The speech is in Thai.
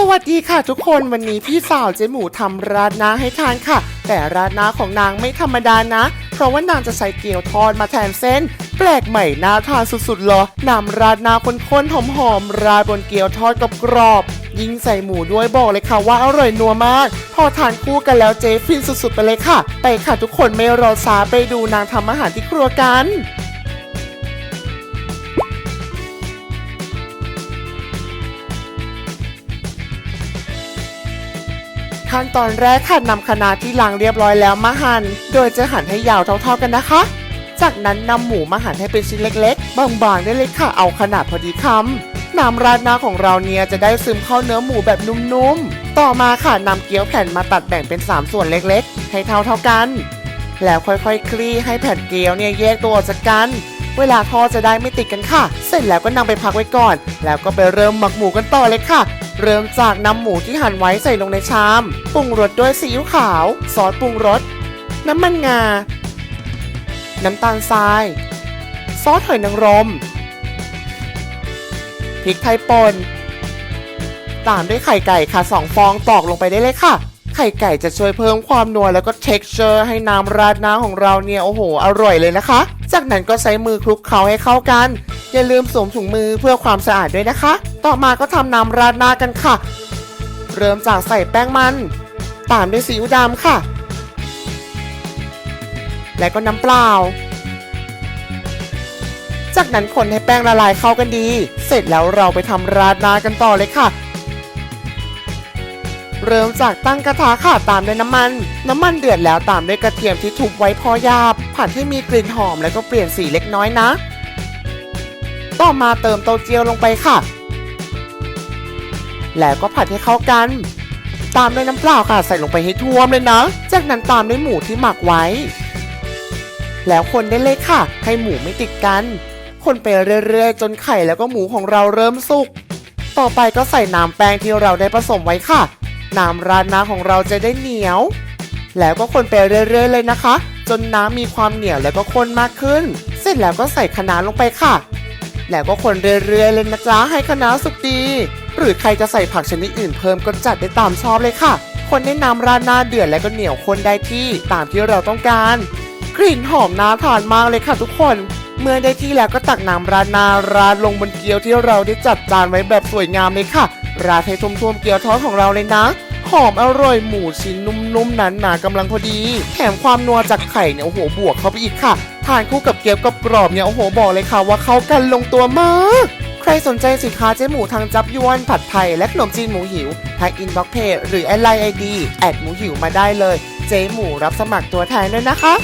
สวัสดีค่ะทุกคนวันนี้พี่สาวเจ๊หมูทำราดหน้าให้ทานค่ะ แต่ราดหน้าของนางไม่ธรรมดานะ เพราะว่านางจะใช้เกี๊ยวทอดมาแทนเส้น แปลกใหม่น่าทานสุดๆเลยนำราดหน้าข้นๆหอมๆราดบนเกี๊ยวทอดกับกรอบๆยิ่งใส่หมูด้วยบอกเลยค่ะว่าอร่อยนัวมาก พอทานคู่กันแล้วเจ๊ฟินสุดๆไปเลยค่ะ ไปค่ะทุกคนไม่รอช้าไปดูนางทำอาหารที่ครัวกัน ขั้นตอนแรกค่ะนำคะน้าที่ล้างเรียบร้อยแล้วมาหั่น โดยจะหั่นให้ยาวเท่าๆกันนะคะ จากนั้นนำหมูมาหั่นให้เป็นชิ้นเล็กๆ บางๆได้เลยค่ะ เอาขนาดพอดีคำน้ำราดหน้าของเราเนี่ยจะได้ซึมเข้าเนื้อหมูแบบนุ่มๆ ต่อมาค่ะนำเกี๊ยวแผ่นมาตัดแบ่งเป็น 3 ส่วนเล็กๆ ให้เท่าๆกัน แล้วค่อยๆ คลี่ให้แผ่นเกี๊ยวเนี่ยแยกตัวออกจากกัน เวลาทอดจะได้ไม่ติดกันค่ะ เสร็จแล้วก็นำไปพักไว้ก่อน แล้วก็ไปเริ่มหมักหมูกันต่อเลยค่ะ เริ่มจากนำหมูที่หั่นไว้ใส่ลงในชามปรุงรสด้วยซีอิ๊วขาว ซอสปรุงรส น้ำมันงา น้ำตาลทราย ซอสหอยนางรมพริกไทยป่นตามด้วยไข่ไก่ค่ะสองฟองตอกลงไปได้เลยค่ะ ไข่ไก่จะช่วยเพิ่มความนัวแล้วก็ texture ให้น้ำราดหน้าของเราเนี่ยโอ้โห อร่อยเลยนะคะ จากนั้นก็ใช้มือคลุกเคล้าให้เข้ากัน อย่าลืมสวมถุงมือเพื่อความสะอาดด้วยนะคะ ต่อมาก็ทำน้ำราดหน้ากันค่ะ เริ่มจากใส่แป้งมัน ตามด้วยซีอิ๊วดำค่ะ และก็น้ำเปล่าจากนั้นคนให้แป้งละลายเข้ากันดี เสร็จแล้วเราไปทำราดหน้ากันต่อเลยค่ะ เริ่มจากตั้งกระทะค่ะตามด้วยน้ำมัน น้ำมันเดือดแล้วตามด้วยกระเทียมที่ทุบไว้พอหยาบ ผัดให้มีกลิ่นหอมแล้วก็เปลี่ยนสีเล็กน้อยนะ ต่อมาเติมเต้าเจี้ยวลงไปค่ะ แล้วก็ผัดให้เข้ากัน ตามด้วยน้ำเปล่าค่ะใส่ลงไปให้ท่วมเลยนะ จากนั้นตามด้วยหมูที่หมักไว้ แล้วคนได้เลยค่ะ ให้หมูไม่ติดกัน คนไปเรื่อยๆ จนไข่แล้วก็หมูของเราเริ่มสุก ต่อไปก็ใส่น้ำแป้งที่เราได้ผสมไว้ค่ะ น้ำราดหน้าของเราจะได้เหนียว แล้วก็คนไปเรื่อยๆเลยนะคะ จนน้ำมีความเหนียวแล้วก็ข้นมากขึ้น เสร็จแล้วก็ใส่คะน้าลงไปค่ะ แล้วก็คนเรื่อยๆเลยนะจ๊ะให้คะน้าสุกดี หรือใครจะใส่ผักชนิดอื่นเพิ่มก็จัดได้ตามชอบเลยค่ะ คนให้น้ำราดหน้าเดือดแล้วก็เหนียวคนได้ที่ตามที่เราต้องการ กลิ่นหอมน่าทานมากเลยค่ะทุกคนเมื่อได้ที่แล้วก็ตักน้ำราดหนาราดลงบนเกี๊ยวที่เราได้จัดจานไว้แบบสวยงามเลยค่ะ ราดให้ท่วมๆเกี๊ยวทอดของเราเลยนะ หอมอร่อยหมูชิ้นนุ่มๆหนาๆกำลังพอดี แถมความนัวจากไข่เนี่ยโอ้โหบวกเข้าไปอีกค่ะ ทานคู่กับเกี๊ยวกับกรอบเนี่ยโอ้โหบอกเลยค่ะว่าเข้ากันลงตัวมากใครสนใจสินค้าเจ๊หมูทางจับยวนผัดไทย และขนมจีนหมูหิวทางอินบ็อกเพจหรือแอดไลน์ไอดีแอดหมูหิวมาได้เลย เจ๊หมูรับสมัครตัวแทนด้วยนะคะ